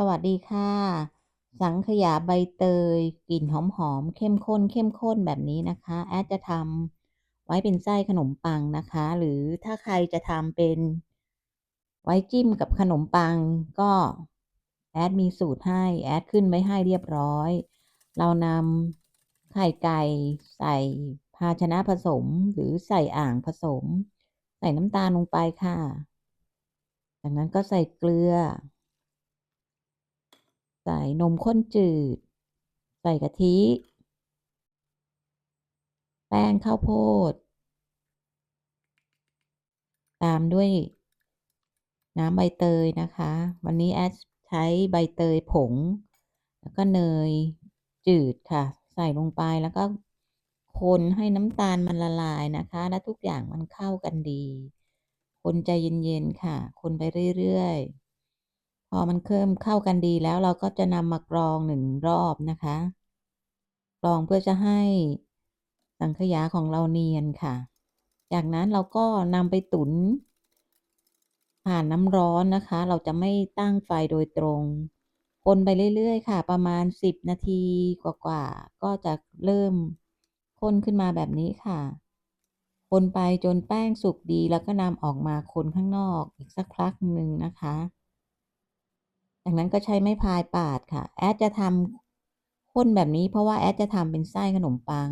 สวัสดีค่ะ สังขยาใบเตย กลิ่นหอมๆเข้มข้น เข้มข้นแบบนี้นะคะ แอดจะทำไว้เป็นไส้ขนมปังนะคะ หรือถ้าใครจะทำเป็น ไว้จิ้มกับขนมปัง ก็แอดมีสูตรให้ แอดขึ้นไว้ให้เรียบร้อย เรานำไข่ไก่ใส่ภาชนะผสมหรือใส่อ่างผสม ใส่น้ำตาลลงไปค่ะ จากนั้นก็ใส่เกลือ ใส่นมข้นจืด ใส่กะทิ แป้งข้าวโพด ตามด้วยน้ำใบเตยนะคะ วันนี้แอดใช้ใบเตยผง แล้วก็เนยจืดค่ะ ใส่ลงไปแล้วก็คนให้น้ำตาลมันละลายนะคะ และทุกอย่างมันเข้ากันดี คนใจเย็นๆค่ะ คนไปเรื่อยๆ พอมันเริ่มเข้ากันดีแล้วเราก็จะนำมากรอง1รอบนะคะ กรองเพื่อจะให้สังขยาของเราเนียนค่ะ จากนั้นเราก็นำไปตุ๋นผ่านน้ำร้อนนะคะ เราจะไม่ตั้งไฟโดยตรง คนไปเรื่อยๆ ค่ะ ประมาณ 10 นาทีกว่าๆ ก็จะเริ่มข้นขึ้นมาแบบนี้ค่ะ คนไปจนแป้งสุกดีแล้วก็นำออกมาคนข้างนอกอีกสักพักหนึ่งนะคะ จากนั้นก็ใช้ไม้พายปาดค่ะ แอดจะทำข้นแบบนี้เพราะว่าแอดจะทำเป็นไส้ขนมปัง